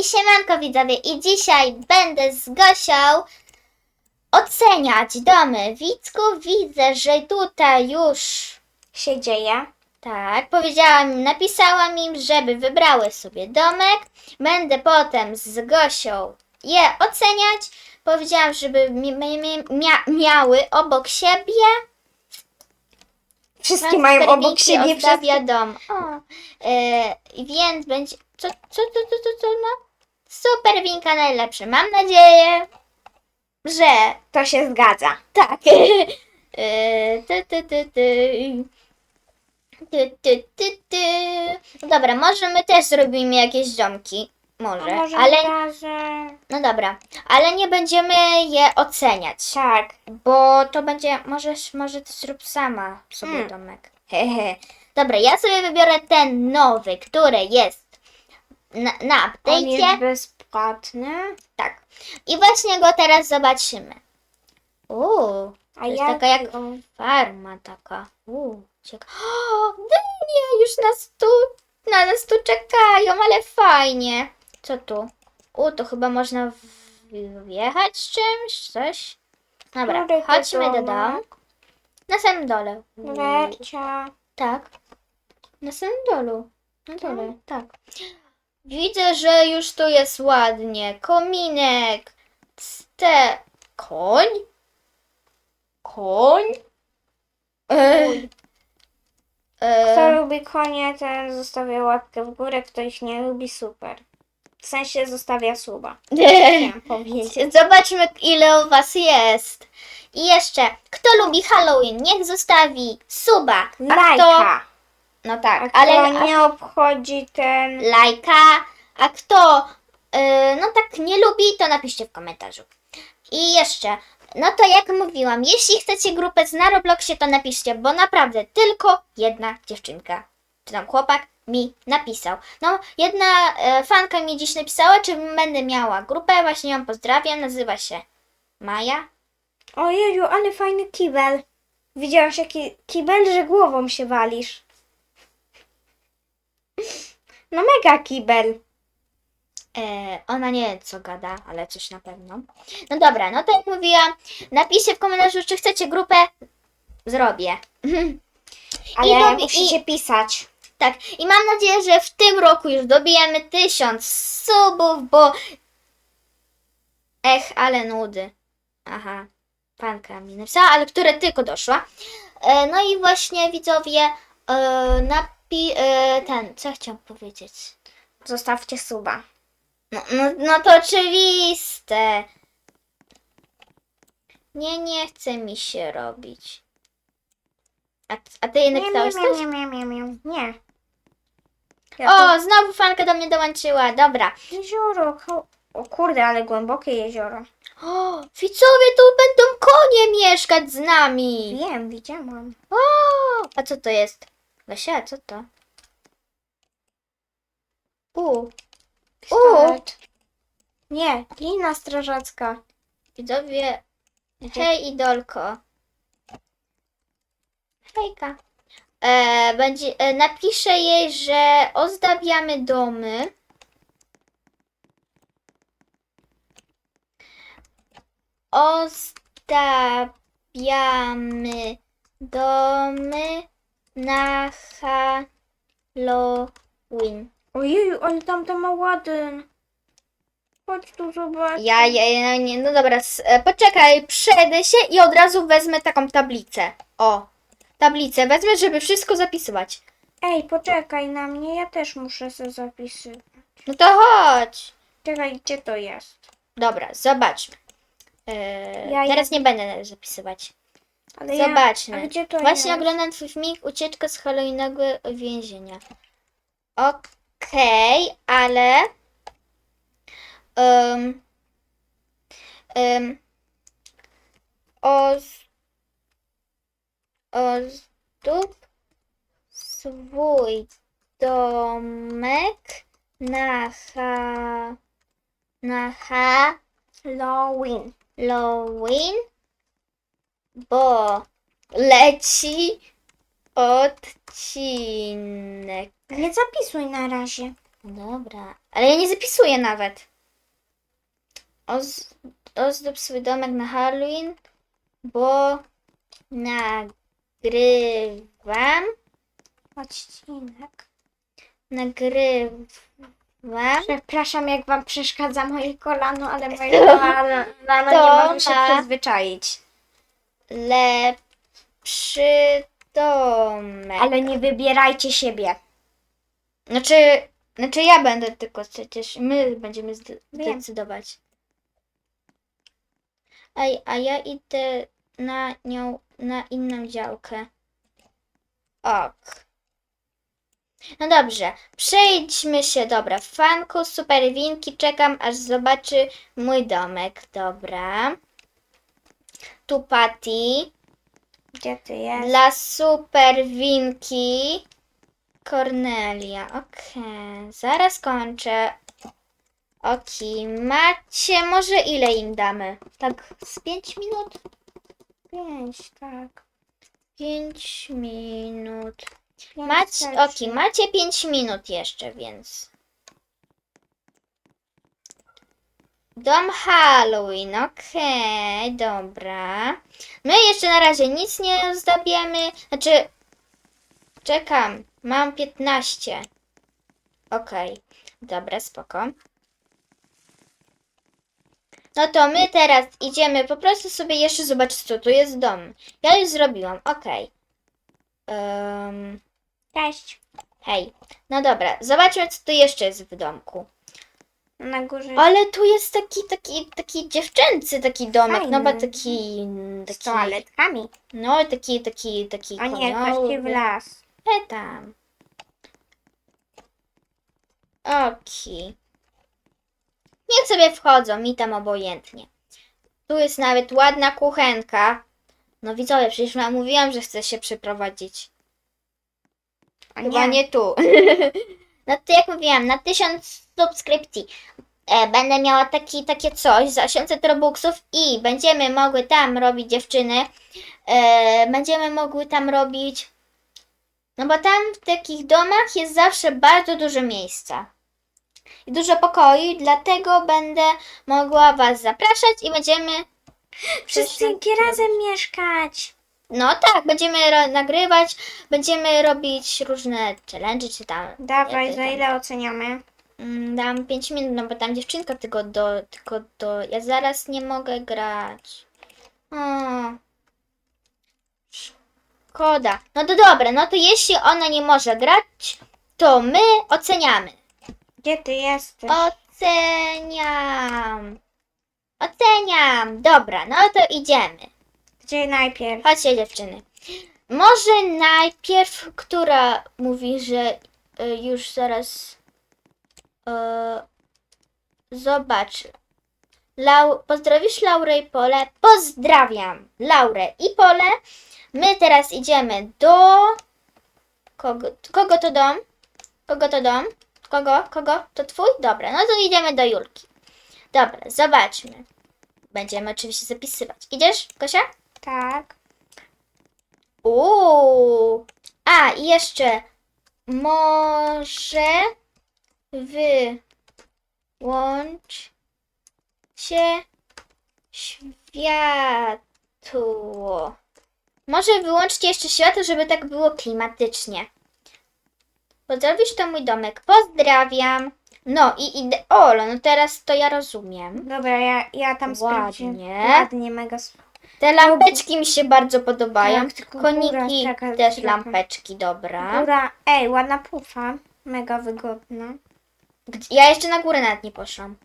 I siemanko widzowie, i dzisiaj będę z Gosią oceniać domy. Wicku, widzę, że tutaj już się dzieje. tak, powiedziałam, napisałam im, żeby wybrały sobie domek. Będę potem z Gosią je oceniać. Powiedziałam, żeby mi, mi, mi, mia, miały obok siebie. Wszystkie mają obok siebie ozdabia dom. O, e, więc będzie. Co, co, co, co, co, co ma? Super winka najlepsze. Mam nadzieję, że To się zgadza. tak. E, ty, ty, ty, ty. Ty, ty, ty, ty. Dobra, może my też zrobimy jakieś domki. Może, A może ale. No dobra, ale nie będziemy je oceniać. Tak. Bo to będzie, możesz, może ty zrób sama sobie Hmm. domek. Hehe. Dobra, ja sobie wybiorę ten nowy, który jest na, na On jest update'cie. bezpłatny. Tak. I właśnie go teraz zobaczymy. Uuu, A jest taka jak- farma taka. Uuu, cieka- O, dynie już nas tu, na nas tu czekają, ale fajnie. Co tu? U, to chyba można w- wjechać z czymś, coś. Dobra, Który to chodźmy do domek? domu. Na samym dole. Uuu. Wercia. Tak. Na samym dolu. Na dole, tak. Widzę, że już tu jest ładnie. Kominek. Ste... Koń? Koń? E, Kto e, lubi konie, ten zostawia łapkę w górę, kto ich nie lubi, super. W sensie zostawia suba. Chciałam powiedzieć. Zobaczmy, ile u was jest. I jeszcze, kto lubi Halloween, niech zostawi suba. A kto... Lajka. No A tak, kto ale... a- nie obchodzi ten... lajka, a kto yy, no tak nie lubi, to napiszcie w komentarzu. I jeszcze, no to jak mówiłam, jeśli chcecie grupę z na Robloxie, to napiszcie, bo naprawdę tylko jedna dziewczynka, czy tam chłopak mi napisał. No, jedna e, fanka mi dziś napisała, czy będę miała grupę, właśnie ją pozdrawiam, nazywa się Maja. Ojeju, ale fajny kibel. Widziałaś jaki kibel, że głową się walisz. No mega kibel. E, ona nie co gada, ale coś na pewno. No dobra, no to jak mówiłam, napiszcie w komentarzu, czy chcecie grupę. Zrobię. Ale dobi- musicie pisać. Tak, i mam nadzieję, że w tym roku już dobijemy tysiąc subów, bo. Ech, ale nudy. Aha, panka mi napisała, ale które tylko doszła. E, no i właśnie widzowie, e, napi. E, ten, co chciałam powiedzieć? Zostawcie suba. No, no, no to oczywiste. Nie, nie chce mi się robić. A, a ty jej napisałeś coś? nie, nie, nie, nie, nie. O, znowu fanka do mnie dołączyła. Dobra. jezioro. O kurde, ale głębokie jezioro. O, widzowie, tu będą konie mieszkać z nami. Wiem, widziałam. O, a co to jest? Gosia, co to? U, Pistolet. Nie, lina strażacka. widzowie. Hej, idolko. Hejka. E, będzie, e, napiszę jej, że ozdabiamy domy. Ozdabiamy domy na Halloween. Ojeju, ale tam to ma ładyn. Chodź tu zobacz. Ja, ja, ja nie, no dobra, s- e, poczekaj, przejdę się i od razu wezmę taką tablicę. O, tablicę wezmę, żeby wszystko zapisywać. Ej, poczekaj na mnie, ja też muszę sobie zapisywać. No to chodź. Czekaj, gdzie to jest? Dobra, zobaczmy. E, Ja- teraz nie będę zapisywać. Ale Zobaczmy. Ja, a gdzie to Właśnie jest? oglądam twój filmik Ucieczka z Halloweenowego więzienia. Okej, ale... Um, um, oz, ozdób swój domek na ha, na Halloween. Halloween, bo leci odcinek. Nie zapisuj na razie. Dobra, ale ja nie zapisuję nawet. Oz, ozdób swój domek na Halloween, bo nagrywam, Odcinek. nagrywam. Przepraszam, jak wam przeszkadza moje kolano, ale moje kolano nie może się przyzwyczaić. Lepszy domek. Ale nie wybierajcie siebie. Znaczy, znaczy ja będę tylko przecież my będziemy zde- Wiem. decydować. Ej, a ja idę na nią, na inną działkę. Ok. No dobrze, przejdźmy się, dobra, fanku, super winki, czekam aż zobaczy mój domek, dobra. Tu Patty. Gdzie ty jest? Dla super winki Cornelia. Okej, zaraz kończę. Oki, macie może ile im damy? Tak z 5 minut? Pięć, tak. 5 minut. Ja Macie, oki, macie 5 minut jeszcze, więc. Dom Halloween, okej, dobra. My jeszcze na razie nic nie ozdabiamy. Znaczy, czekam, mam 15. Okej, dobra, spoko. No to my teraz idziemy po prostu sobie jeszcze zobaczyć, co tu jest dom. Ja już zrobiłam, okej. Em, Cześć. Hej, no dobra, zobaczmy, co tu jeszcze jest w domku. Na górze Ale tu jest taki, taki, taki dziewczęcy taki domek, no bo Fajny. taki, z taki, toaletkami. no taki, taki, taki A nie, koniowy. chodźcie w las. E tam. Oki. Niech sobie wchodzą, mi tam obojętnie. Tu jest nawet ładna kuchenka. No widzowie, przecież wam mówiłam, że chcę się przyprowadzić. A Chyba nie tu. no to jak mówiłam, na 1000 subskrypcji e, będę miała taki, takie coś za 800 robuxów i będziemy mogły tam robić dziewczyny. E, będziemy mogły tam robić. No bo tam w takich domach jest zawsze bardzo dużo miejsca. I dużo pokoi, dlatego będę mogła Was zapraszać i będziemy. Wszyscy razem mieszkać. No tak, będziemy ro- nagrywać, będziemy robić różne challenge czy tam. Dawaj, za ile oceniamy? Mm, Dam 5 minut, no bo tam dziewczynka tylko do, tylko do. Ja zaraz nie mogę grać. O. Szkoda. No to dobra, no to jeśli ona nie może grać, to my oceniamy. Gdzie ty jesteś? Oceniam. Oceniam. Dobra, no to idziemy. Gdzie najpierw? Chodźcie dziewczyny. Może najpierw, która mówi, że y, już zaraz y, zobacz. Lau, pozdrowisz Laurę i Pole? Pozdrawiam Laurę i Pole. My teraz idziemy do... Kogo, kogo to dom? Kogo to dom? Kogo? Kogo? To twój? Dobra, no to idziemy do Julki. Dobra, zobaczmy. Będziemy oczywiście zapisywać. Idziesz, Kosia? Tak. Uuu. A, i jeszcze może wyłącz się światło. Może wyłączcie jeszcze światło, żeby tak było klimatycznie. Pozdrowisz to mój domek. Pozdrawiam. No i idę. Olo, no teraz to ja rozumiem. Dobra, ja, ja tam sprawdzę. Ładnie. Ładnie, mega sp- Te lampeczki mi się bardzo podobają. Tak, tylko góra Koniki taka też lampeczki, dobra. Góra, ej, ładna pufa. Mega wygodna. Gdzie- Ja jeszcze na górę nawet nie poszłam.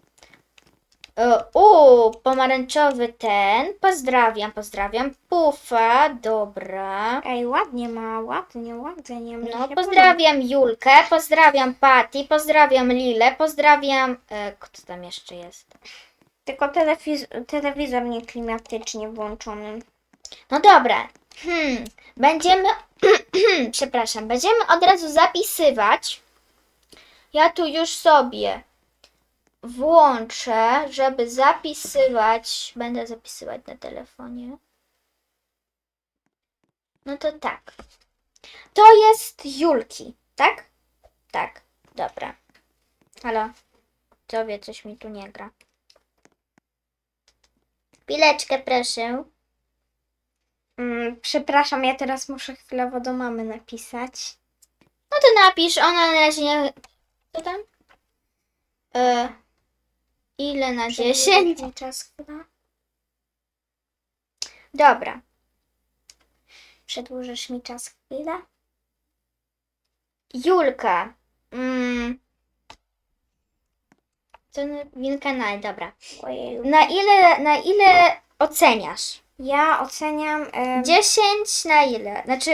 E, U, pomarańczowy ten. Pozdrawiam, pozdrawiam. Pufa, dobra. Ej, ładnie ma, ładnie, ładnie. mi No, się pozdrawiam Julkę, pozdrawiam Patty, pozdrawiam Lilę, pozdrawiam. E, kto tam jeszcze jest? Tylko telewiz- telewizor nie klimatycznie włączony. No dobra. Hmm. Będziemy. Przepraszam, będziemy od razu zapisywać. Ja tu już sobie włączę, żeby zapisywać. Będę zapisywać na telefonie. No to tak. To jest Julki, tak? Tak, dobra. Halo? Tobie coś mi tu nie gra. Pileczkę proszę. Mm, przepraszam, ja teraz muszę chwilowo do mamy napisać. No to napisz, ona na razie nie... Co tam? E, ile na 10? mi czas chwila. Dobra. Przedłużysz mi czas chwilę? Julka. Mm. To Wilka naj, dobra. Ojej. Na ile, na ile oceniasz? Ja oceniam. em, 10 na ile? Znaczy,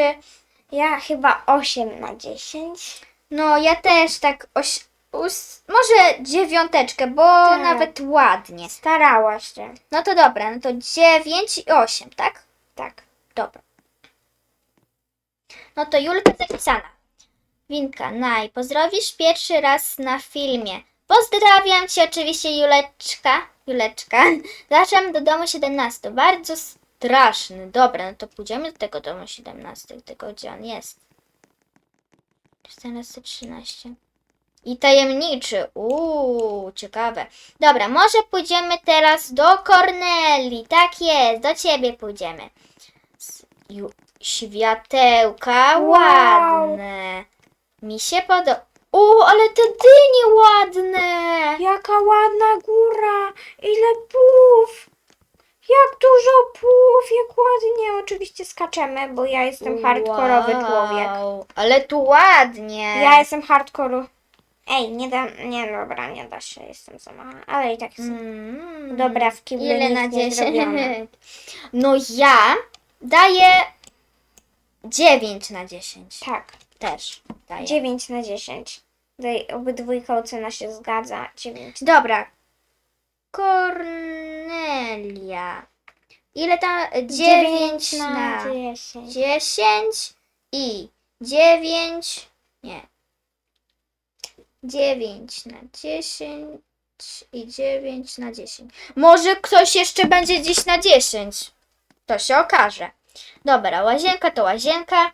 ja chyba 8 na 10. no ja też tak oś, us, może dziewiąteczkę, bo Tak. nawet ładnie. Starałaś się. No to dobra, no to 9 i 8, tak? Tak. Dobra. No to Julka zapisana. Winka, naj, pozdrowisz pierwszy raz na filmie. Pozdrawiam cię oczywiście Juleczka. Juleczka. Zapraszam do domu 17. Bardzo straszny. Dobra, no to pójdziemy do tego domu 17. Tylko gdzie on jest? 14.13. I tajemniczy. Uuu, ciekawe. Dobra, może pójdziemy teraz do Korneli. Tak jest, do ciebie pójdziemy. S- Ju, światełka Wow. ładne. Mi się podoba. U, ale te dynie ładne. Jaka ładna góra! Ile pów! Jak dużo pów! Jak ładnie! Oczywiście skaczemy, bo ja jestem hardkorowy człowiek. Wow, Ale tu ładnie. Ja jestem hardkoru. Ej, nie da. Nie, dobra, nie da się, jestem za mała. Ale i tak jestem. Mm. Dobra, w kiblu Ile na nie 10? zrobione. No ja daję 9 na 10. Tak, Też daję. 9 na 10. Daj, obydwójka ocena się zgadza. 9. Dobra. Kornelia. Ile tam? 9 9 na na 10. 10 i 9. Nie. 9 na 10 i 9 na 10. Może ktoś jeszcze będzie dziś na 10. To się okaże. Dobra, łazienka to łazienka.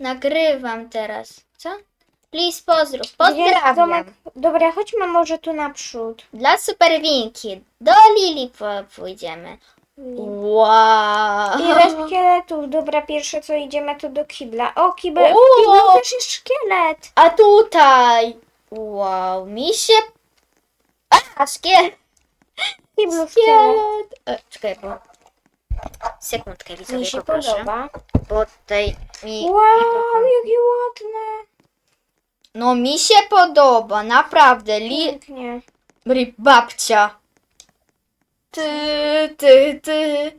Nagrywam teraz. Co? Please pozdrów. Pozdrawiam. domek- Dobra, chodźmy może tu naprzód. Dla superwinki. Do Lili po- pójdziemy. Wow. Ile szkieletów? Dobra, pierwsze co idziemy to do kibla. O, kibel, w kiblu też jest szkielet. A tutaj. Wow, mi się. A, szkielet. W kiblu szkielet. Szkielet. E, czekaj, bo. Sekundkę, Mi widzowie, się poproszę. podoba. Bo tutaj mi. Wow, ładne. No, mi się podoba, naprawdę. Li... Pięknie. Ry- Babcia. Ty, ty, ty.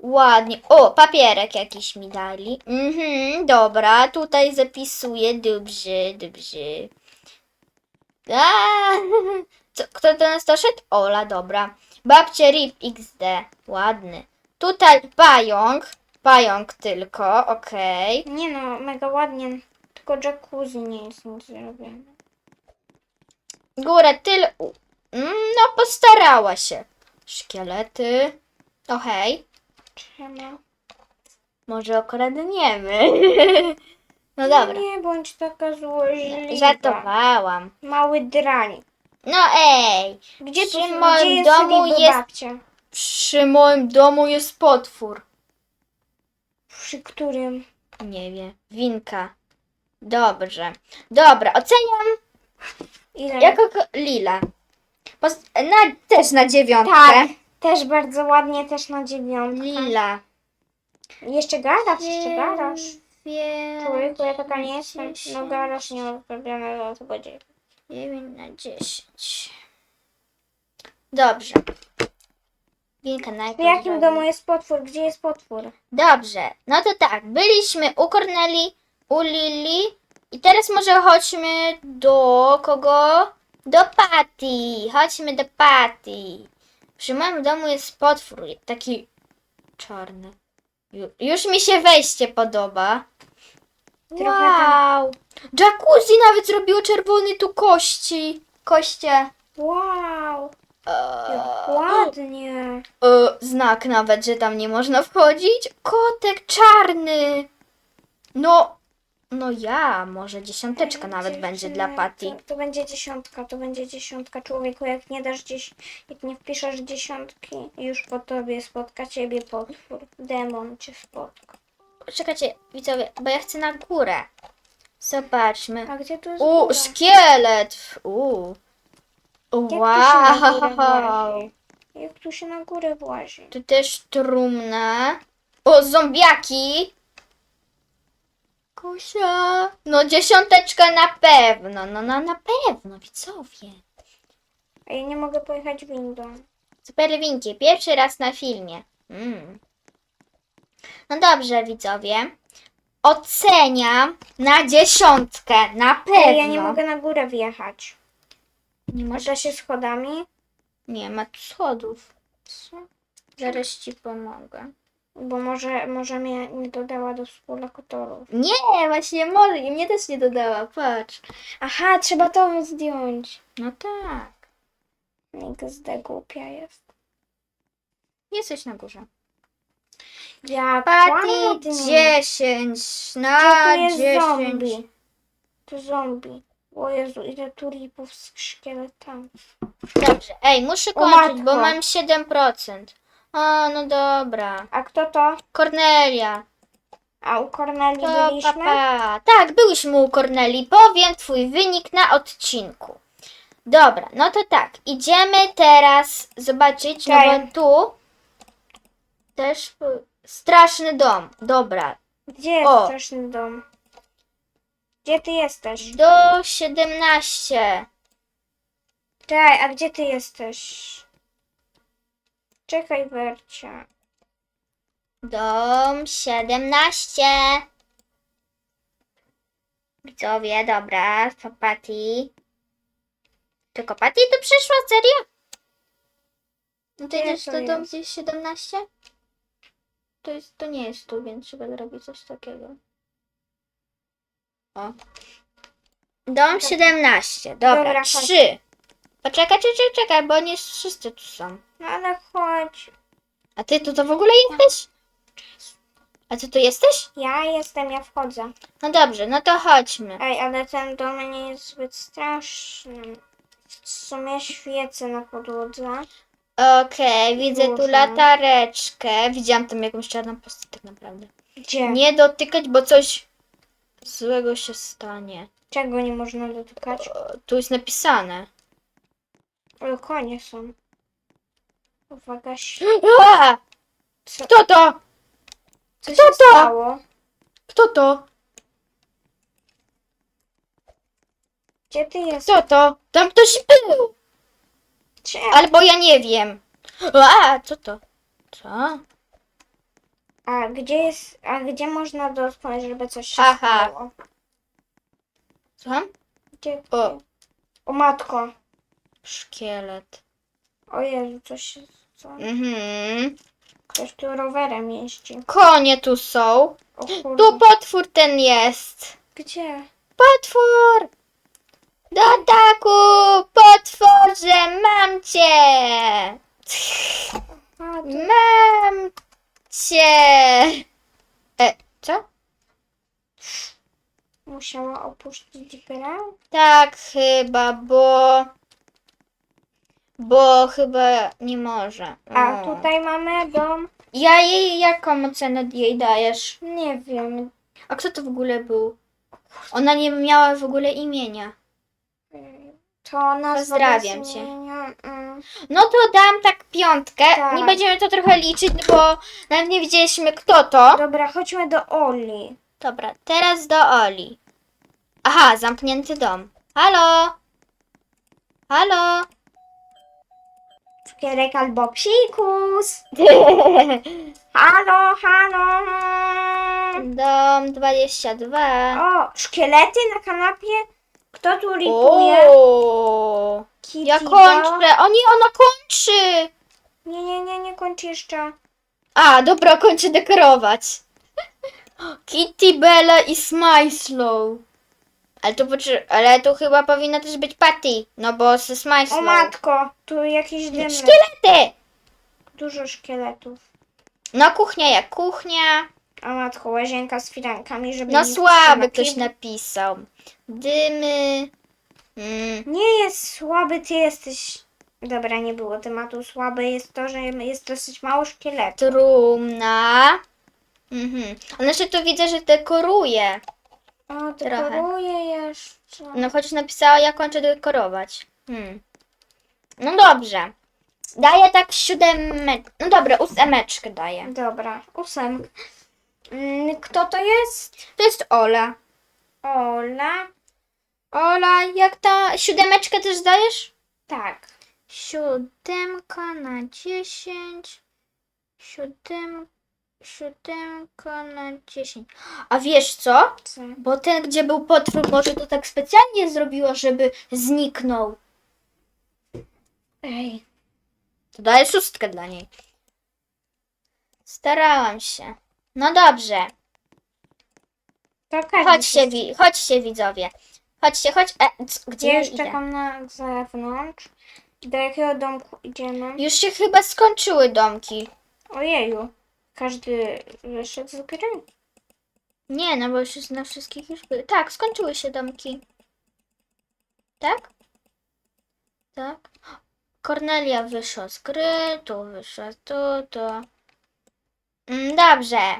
Ładnie. O, papierek jakiś mi dali. Mhm, dobra, tutaj zapisuję. Dobrze, dobrze. A, co, kto do nas doszedł? Ola, dobra. Babcia RIP XD. Ładny. Tutaj pająk. Pająk tylko, okej. Nie no, mega ładnie. Tylko jacuzzi nie jest nic zrobione. Górę tyle. u- Mm, No, postarała się. Szkielety. Okej. Czemu? Może okradniemy. No dobra. Nie bądź taka złośliwa. Żartowałam. Mały drań. No ej, Gdzie, Przy tu, moim gdzie jest domu jest- babcia? przy moim domu jest potwór. Przy którym? Nie wiem. Winka. Dobrze. Dobra, oceniam Ile? jako ko- lila. Pos- na, też na dziewiątkę. Tak. Też bardzo ładnie, też na dziewiątkę. Lila. Jeszcze garaż, jeszcze garaż. Dziewięć Człowieku, ja taka nie jestem. No garaż nie mam zrobionego, to będzie. 9 na 10. Dobrze. Winka W najpierw. jakim domu jest potwór? Gdzie jest potwór? Dobrze, no to tak, byliśmy u Corneli, u Lili i teraz może chodźmy do kogo? Do Patty. Chodźmy do Patty. Przy moim domu jest potwór, taki czarny. Ju- Już mi się wejście podoba. Trochę Wow. Jacuzzi nawet zrobiło czerwony tu kości. Koście. Wow, Eee, jak ładnie. E, znak nawet, że tam nie można wchodzić. Kotek czarny. No, No ja, może dziesiąteczka nawet będzie dla Patty. To, to będzie dziesiątka, to będzie dziesiątka. Człowieku, jak nie dasz gdzieś, jak nie wpiszesz dziesiątki, już po tobie spotka ciebie potwór. Demon cię spotka. Czekajcie, widzowie, bo ja chcę na górę. Zobaczmy. A gdzie tu jest U, góra? szkielet! U. tu się na górę Wow! włazi? Jak tu się na górę włazi? Tu też trumna. O, zombiaki! Kusia! No dziesiąteczka na pewno, no, no na pewno, widzowie. A ja nie mogę pojechać windą. Super winki, pierwszy raz na filmie. Mm. No dobrze, widzowie. Oceniam na dziesiątkę, na pewno. Ej, ja nie mogę na górę wjechać. Nie da się schodami? Nie ma tu schodów. Co? Zaraz ci pomogę. Bo może, może mnie nie dodała do współlokatorów. Nie, właśnie może. I mnie też nie dodała, patrz. Aha, trzeba to zdjąć. No tak. XD głupia jest. Jesteś na górze. Patty ładnie. 10 Gdzie na tu jest 10. zombie? Tu zombie. O Jezu, ile tu ripów z szkieletami. Dobrze. Ej, muszę O kończyć, bo mam 7%. O, no dobra. A kto to? Kornelia. A u Korneli To byliśmy? papa. Tak, byliśmy u Korneli. Powiem twój wynik na odcinku. Dobra, no to tak. Idziemy teraz zobaczyć, no bo tu też straszny dom. Dobra. Gdzie jest O. straszny dom? Gdzie ty jesteś? Do 17. Czekaj, a gdzie ty jesteś? Czekaj, Wercia. Dom 17. Widzowie, dobra, to Patty. Tylko Patty tu przyszła, serio? No to idziesz to do dom gdzieś 17? To, jest, to nie jest tu, więc trzeba zrobić coś takiego. O. Dom 17, dobra, Dobra, chodź. 3. Poczekaj, czekaj, czekaj, bo nie wszyscy tu są. No ale chodź. A ty tu to w ogóle jesteś? A ty tu jesteś? Ja jestem, ja wchodzę. No dobrze, no to chodźmy. Ej, ale ten dom nie jest zbyt straszny. W sumie świecę na podłodze. Okej, widzę tu latareczkę. Widziałam tam jakąś czarną postać tak naprawdę. Gdzie? Nie dotykać, bo coś złego się stanie. Czego nie można dotykać? O, tu jest napisane. O, konie są. Uwaga, A! co, Kto to? co się to? stało? Kto to? Gdzie ty jesteś? Kto to? Tam ktoś był! Gdzie? Albo ja nie wiem. A, co to? Co? A gdzie jest, a gdzie można dotknąć, żeby coś się Aha. stało? Słucham? Gdzie? O. o matko. Szkielet. O Jezu, coś się... Co? Mhm. Ktoś tu rowerem jeździ. Konie tu są. O kurde. Tu potwór ten jest. Gdzie? Potwór! Do ataku! Potworze, mam cię! A, tu... Mam cię! E, co? Musiała opuścić grę? Tak, chyba, bo... Bo chyba nie może. A O. tutaj mamy dom... Ja jej jaką ocenę jej dajesz? Nie wiem. A kto to w ogóle był? Ona nie miała w ogóle imienia. To nazwa Pozdrawiam bez cię. imienia, mm. No to dam tak piątkę. Tak. Nie będziemy to trochę liczyć, bo nawet nie wiedzieliśmy kto to. Dobra, chodźmy do Oli. Dobra, teraz do Oli. Aha, zamknięty dom. Halo? Halo? Cukierek albo psikus. Halo, halo. Dom 22. O, szkielety na kanapie? Kto tu ripuje? O, Kitty ja Bell? kończę. O nie, ona kończy. Nie, nie, nie, nie kończ jeszcze. A, dobra, kończę dekorować. Kitty, Bella i Smyslow. Ale tu, poczy- ale tu chyba powinna też być Patty, no bo ze O Smyslow. matko, tu jakieś dymy. Szkielety! Dużo szkieletów. No kuchnia jak kuchnia. A matko, łazienka z filankami, żeby No nikt słaby nie ktoś napił. napisał. Dymy. Mm, Nie jest słaby, ty jesteś... Dobra, nie było tematu. Słabe jest to, że jest dosyć mało szkieletów. trumna. Mhm. Ale jeszcze to widzę, że dekoruje. O, Trochę. dekoruję jeszcze. No chociaż napisała, ja kończę dekorować. Hmm. No dobrze. Daję tak siódemeczkę. No dobra, ósemeczkę daję. Dobra, ósemka. Mm, Kto to jest? To jest Ola. Ola. Ola, jak ta siódemeczkę też dajesz? Tak. Siódemka na dziesięć. Siódem, siódemka na dziesięć. A wiesz co? Co? Bo ten, gdzie był potwór, może to tak specjalnie zrobiło, żeby zniknął. Ej. To daję szóstkę dla niej. Starałam się. No dobrze. To Chodźcie, wi- chodźcie widzowie. Chodźcie, chodź. E, c- gdzie Ja ja już idę? czekam na zewnątrz. Do jakiego domku idziemy? Już się chyba skończyły domki. Ojeju. Każdy wyszedł z gry. Nie, no bo już na wszystkich już były. Tak, skończyły się domki. Tak? Tak. Kornelia wyszła z gry, tu wyszła, tu, tu. Mm, Dobrze.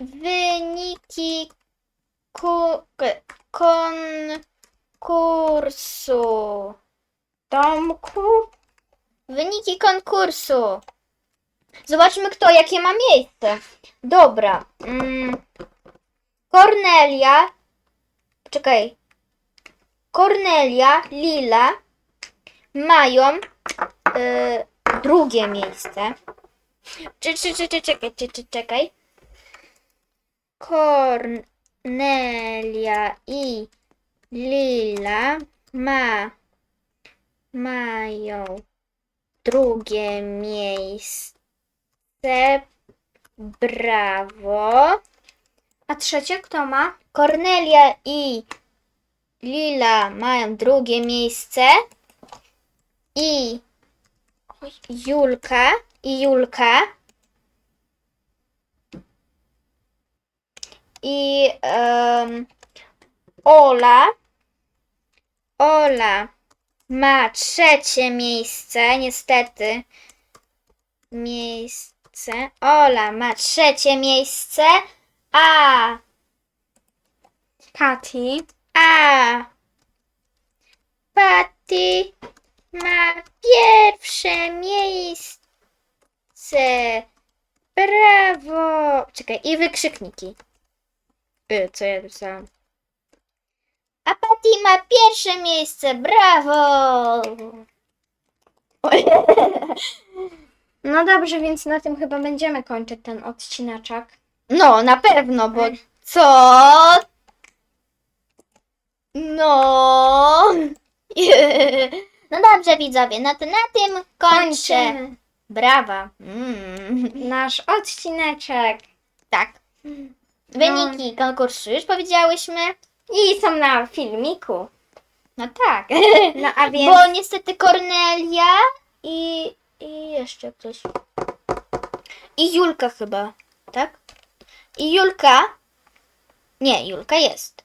Wyniki ku, konkursu. Domku? Wyniki konkursu. Zobaczmy, kto jakie ma miejsce. Dobra. Mm. Kornelia. Czekaj. Kornelia, Lila mają y, drugie miejsce. Czekaj, czy, czy, czekaj. Kornelia i Lila ma, mają drugie miejsce. Brawo. A trzecie kto ma? Kornelia i Lila mają drugie miejsce. I Julka i Julka. I em, Ola. Ola ma trzecie miejsce, niestety. Miejsce. Ola ma trzecie miejsce, a Patty. a Patty ma pierwsze miejsce. Brawo! Czekaj, i wykrzykniki. Y, co ja pisałam? A Patty ma pierwsze miejsce. Brawo! No dobrze, więc na tym chyba będziemy kończyć ten odcineczek. No, na pewno, bo co? No. No dobrze, widzowie, no to na tym kończę. Kończymy Brawa. Mm. nasz odcineczek. Tak. Wyniki konkursu już powiedziałyśmy. I są na filmiku. No tak. No a więc... Bo niestety Kornelia i jeszcze ktoś. I Julka chyba, tak? I Julka. Nie, Julka jest.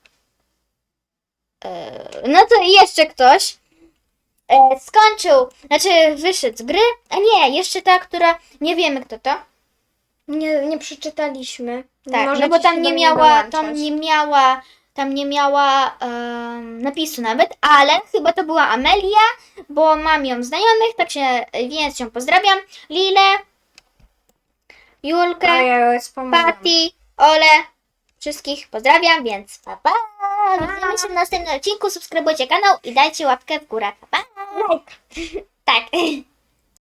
E, no to jeszcze ktoś e, skończył, znaczy wyszedł z gry. A nie, jeszcze ta, która nie wiemy kto to. Nie, nie przeczytaliśmy. Tak, no bo tam nie miała, tam nie miała, tam nie miała napisu nawet, ale chyba to była Amelia, bo mam ją znajomych, tak się, więc ją pozdrawiam. Lilę, Julkę, A ja. Patty, Ole, wszystkich pozdrawiam, więc pa pa! Widzimy się w następnym odcinku, subskrybujcie kanał i dajcie łapkę w górę. Pa pa! Like. Tak.